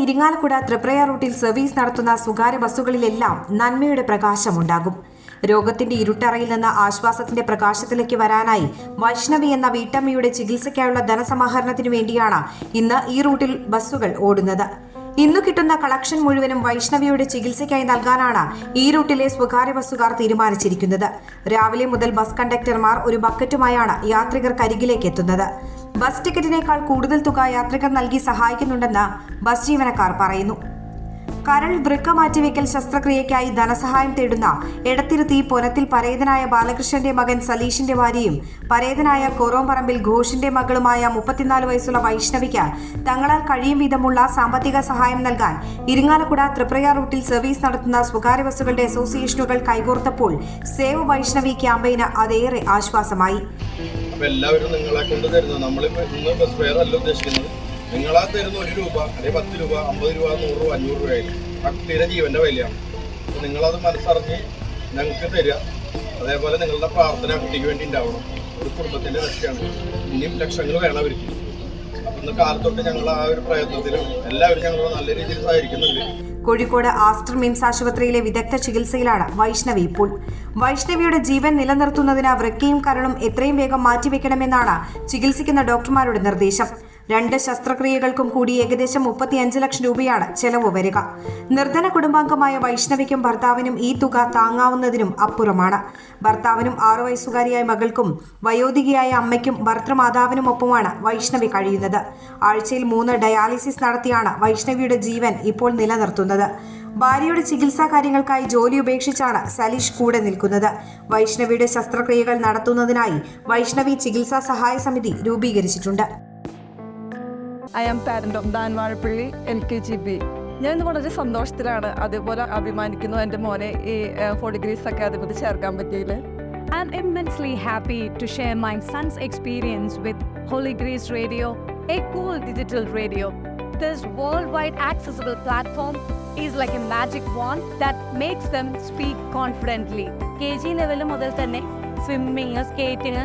ഇരിങ്ങാലക്കുട ത്രിപ്രയ റൂട്ടിൽ സർവീസ് നടത്തുന്ന സ്വകാര്യ ബസ്സുകളിലെല്ലാം നന്മയുടെ പ്രകാശമുണ്ടാകും. രോഗത്തിന്റെ ഇരുട്ടറയിൽ നിന്ന് ആശ്വാസത്തിന്റെ പ്രകാശത്തിലേക്ക് വരാനായി വൈഷ്ണവി എന്ന വീട്ടമ്മയുടെ ചികിത്സയ്ക്കായുള്ള ധനസമാഹരണത്തിനു വേണ്ടിയാണ് ഇന്ന് ഈ റൂട്ടിൽ ബസ്സുകൾ ഓടുന്നത്. ഇന്നു കിട്ടുന്ന കളക്ഷൻ മുഴുവനും വൈഷ്ണവിയുടെ ചികിത്സയ്ക്കായി നൽകാനാണ് ഈ റൂട്ടിലെ സ്വകാര്യ ബസ്സുകാർ തീരുമാനിച്ചിരിക്കുന്നത്. രാവിലെ മുതൽ ബസ് കണ്ടക്ടർമാർ ഒരു ബക്കറ്റുമായാണ് യാത്രികർക്കരികിലേക്ക് എത്തുന്നത്. ബസ് ടിക്കറ്റിനേക്കാൾ കൂടുതൽ തുക യാത്രികർ നൽകി സഹായിക്കുന്നുണ്ടെന്ന് ബസ് ജീവനക്കാർ പറയുന്നു. കരൾ വൃക്ക മാറ്റിവെക്കൽ ശസ്ത്രക്രിയയ്ക്കായി ധനസഹായം തേടുന്ന എടത്തിരുത്തി പൊനത്തിൽ പരേതനായ ബാലകൃഷ്ണന്റെ മകൻ സലീഷിന്റെ ഭാര്യയും പരേതനായ കോറോംപറമ്പിൽ ഘോഷിന്റെ മകളുമായ മുപ്പത്തിനാല് വയസ്സുള്ള വൈഷ്ണവിക്ക് തങ്ങളാൽ കഴിയും വിധമുള്ള സാമ്പത്തിക സഹായം നൽകാൻ ഇരിങ്ങാലക്കുട ത്രിപ്രയ റൂട്ടിൽ സർവീസ് നടത്തുന്ന സ്വകാര്യ ബസ്സുകളുടെ അസോസിയേഷനുകൾ കൈകോർത്തപ്പോൾ സേവ് വൈഷ്ണവി ക്യാമ്പയിന് അതേറെ ആശ്വാസമായി. എല്ലാവരും നിങ്ങളെ കൊണ്ട് നമ്മളിപ്പോ ഇന്ന് ബസ് ഫെയർ അല്ല ഉദ്ദേശിക്കുന്നത്. നിങ്ങളാ തരുന്ന ഒരു രൂപ അല്ലെങ്കിൽ പത്ത് രൂപ അമ്പത് രൂപ നൂറ് രൂപ അഞ്ഞൂറ് രൂപയായിരിക്കും ആ കുട്ടിയുടെ ജീവന്റെ വിലയാണ്. നിങ്ങൾ നിങ്ങളത് മനസ്സറിഞ്ഞ് ഞങ്ങൾക്ക് തരിക. അതേപോലെ നിങ്ങളുടെ പ്രാർത്ഥന കുട്ടിക്ക് വേണ്ടി ഉണ്ടാവണം. ഒരു കുടുംബത്തിന്റെ രക്ഷയാണ് ഇനിയും ലക്ഷങ്ങൾ വേണം അവർക്ക്. അപ്പൊ ഇന്ന് കാലത്തൊട്ട് ഞങ്ങൾ ആ ഒരു പ്രയത്നത്തിലും എല്ലാവരും ഞങ്ങളോട് നല്ല രീതിയിൽ സഹകരിക്കുന്നുണ്ട്. കോഴിക്കോട് ആസ്റ്റർ മിംസ് ആശുപത്രിയിലെ വിദഗ്ധ ചികിത്സയിലാണ് വൈഷ്ണവി ഇപ്പോൾ. വൈഷ്ണവിയുടെ ജീവൻ നിലനിർത്തുന്നതിന് വൃക്കയും കരളും എത്രയും വേഗം മാറ്റിവെക്കണമെന്നാണ് ചികിത്സിക്കുന്ന ഡോക്ടർമാരുടെ നിർദ്ദേശം. രണ്ട് ശസ്ത്രക്രിയകൾക്കും കൂടി ഏകദേശം മുപ്പത്തിയഞ്ച് ലക്ഷം രൂപയാണ് ചെലവ് വരിക. നിർധന കുടുംബാംഗമായ വൈഷ്ണവിക്കും ഭർത്താവിനും ഈ തുക താങ്ങാവുന്നതിനും അപ്പുറമാണ്. ഭർത്താവിനും ആറു വയസ്സുകാരിയായ മകൾക്കും വയോധികയായ അമ്മയ്ക്കും ഭർത്തൃമാതാവിനുമൊപ്പമാണ് വൈഷ്ണവി കഴിയുന്നത്. ആഴ്ചയിൽ മൂന്ന് ഡയാലിസിസ് നടത്തിയാണ് വൈഷ്ണവിയുടെ ജീവൻ ഇപ്പോൾ നിലനിർത്തുന്നത്. ഭാര്യയുടെ ചികിത്സാ കാര്യങ്ങൾക്കായി ജോലി ഉപേക്ഷിച്ചാണ് സലീഷ് കൂടെ നിൽക്കുന്നത്. വൈഷ്ണവിയുടെ ശസ്ത്രക്രിയകൾ നടത്തുന്നതിനായി വൈഷ്ണവി ചികിത്സാ സഹായ സമിതി രൂപീകരിച്ചിട്ടുണ്ട്. I am parent of Dhan Vazhappally L K G B ഞാൻ ഇന്ന് വളരെ സന്തോഷത്തിലാണ് അതേപോലെ അഭിമാനിക്കുന്നു എന്റെ മോനെ ഈ ഫോർ ഡിഗ്രീസ് അക്കാദമിയിൽ ചേർക്കാൻ പറ്റിയതിൽ I'm immensely happy to share my son's experience with Holy Grace Radio, a cool digital radio. This worldwide accessible platform is like a magic wand that makes them speak confidently. K G level മുതൽ തന്നെ swimming skating